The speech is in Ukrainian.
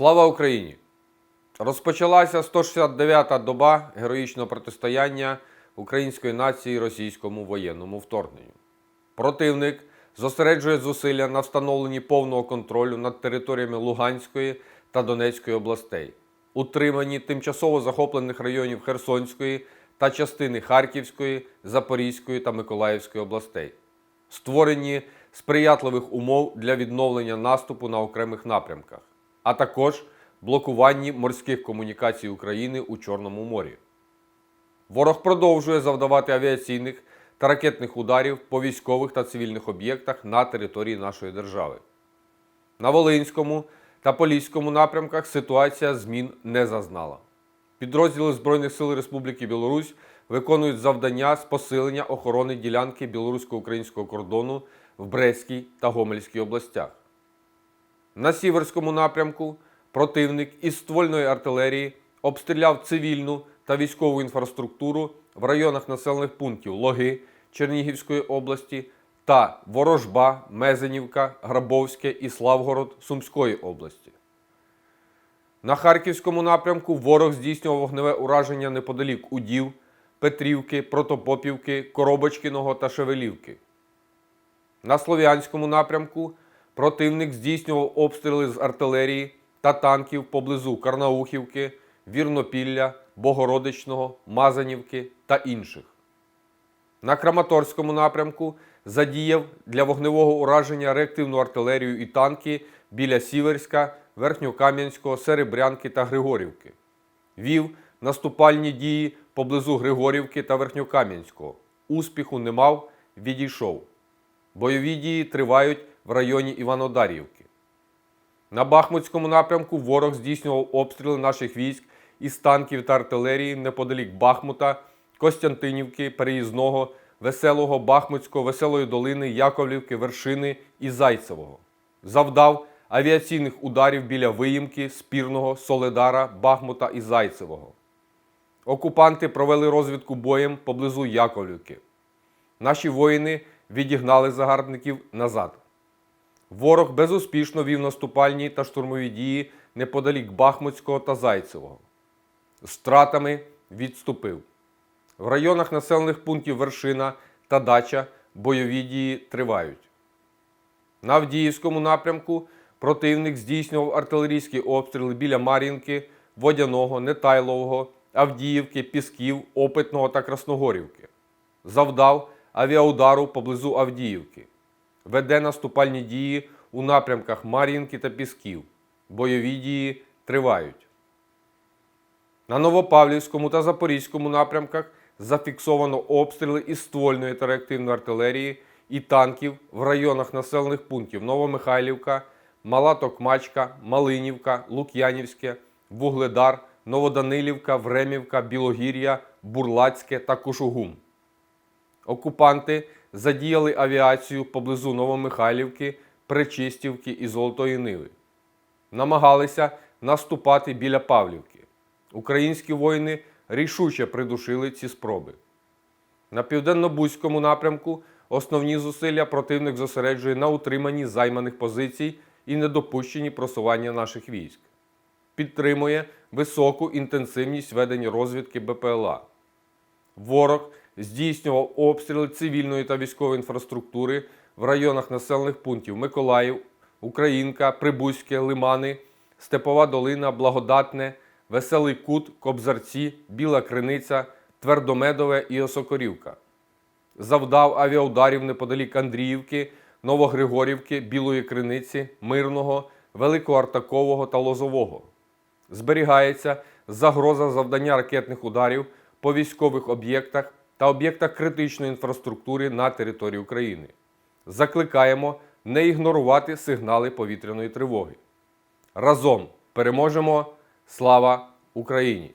Слава Україні! Розпочалася 169-та доба героїчного протистояння української нації російському воєнному вторгненню. Противник зосереджує зусилля на встановленні повного контролю над територіями Луганської та Донецької областей, утриманні тимчасово захоплених районів Херсонської та частини Харківської, Запорізької та Миколаївської областей, створенні сприятливих умов для відновлення наступу на окремих напрямках, а також блокуванні морських комунікацій України у Чорному морі. Ворог продовжує завдавати авіаційних та ракетних ударів по військових та цивільних об'єктах на території нашої держави. На Волинському та Поліському напрямках ситуація змін не зазнала. Підрозділи Збройних сил Республіки Білорусь виконують завдання з посилення охорони ділянки білорусько-українського кордону в Брестській та Гомельській областях. На Сіверському напрямку противник із ствольної артилерії обстріляв цивільну та військову інфраструктуру в районах населених пунктів Логи Чернігівської області та Ворожба, Мезенівка, Грабовське і Славгород Сумської області. На Харківському напрямку ворог здійснював вогневе ураження неподалік Удів, Петрівки, Протопопівки, Коробочкиного та Шевелівки. На Слов'янському напрямку противник здійснював обстріли з артилерії та танків поблизу Карнаухівки, Вірнопілля, Богородичного, Мазанівки та інших. На Краматорському напрямку задіяв для вогневого ураження реактивну артилерію і танки біля Сіверська, Верхньокам'янського, Серебрянки та Григорівки. Вів наступальні дії поблизу Григорівки та Верхньокам'янського. Успіху не мав, відійшов. Бойові дії тривають в районі Іванодарівки. На Бахмутському напрямку ворог здійснював обстріли наших військ із танків та артилерії неподалік Бахмута, Костянтинівки, Переїзного, Веселого, Бахмутського, Веселої долини, Яковлівки, Вершини і Зайцевого. Завдав авіаційних ударів біля Виїмки, Спірного, Соледара, Бахмута і Зайцевого. Окупанти провели розвідку боєм поблизу Яковлівки. Наші воїни відігнали загарбників назад. Ворог безуспішно вів наступальні та штурмові дії неподалік Бахмутського та Зайцевого. З втратами відступив. В районах населених пунктів Вершина та Дача бойові дії тривають. На Авдіївському напрямку противник здійснював артилерійські обстріли біля Мар'їнки, Водяного, Нетайлового, Авдіївки, Пісків, Опитного та Красногорівки. Завдав авіаудару поблизу Авдіївки. Веде наступальні дії у напрямках Мар'їнки та Пісків. Бойові дії тривають. На Новопавлівському та Запорізькому напрямках зафіксовано обстріли із ствольної та реактивної артилерії і танків в районах населених пунктів Новомихайлівка, Мала Токмачка, Малинівка, Лук'янівське, Вугледар, Новоданилівка, Времівка, Білогір'я, Бурлацьке та Кушугум. Окупанти задіяли авіацію поблизу Новомихайлівки, Пречистівки і Золотої Ниви. Намагалися наступати біля Павлівки. Українські воїни рішуче придушили ці спроби. На південно-бузькому напрямку основні зусилля противник зосереджує на утриманні займаних позицій і недопущенні просування наших військ. Підтримує високу інтенсивність ведення розвідки БПЛА. Ворог здійснював обстріли цивільної та військової інфраструктури в районах населених пунктів Миколаїв, Українка, Прибузьке, Лимани, Степова Долина, Благодатне, Веселий Кут, Кобзарці, Біла Криниця, Твердомедове і Осокорівка. Завдав авіаударів неподалік Андріївки, Новогригорівки, Білої Криниці, Мирного, Великоартакового та Лозового. Зберігається загроза завдання ракетних ударів по військових об'єктах та об'єктах критичної інфраструктури на території України. Закликаємо не ігнорувати сигнали повітряної тривоги. Разом переможемо! Слава Україні!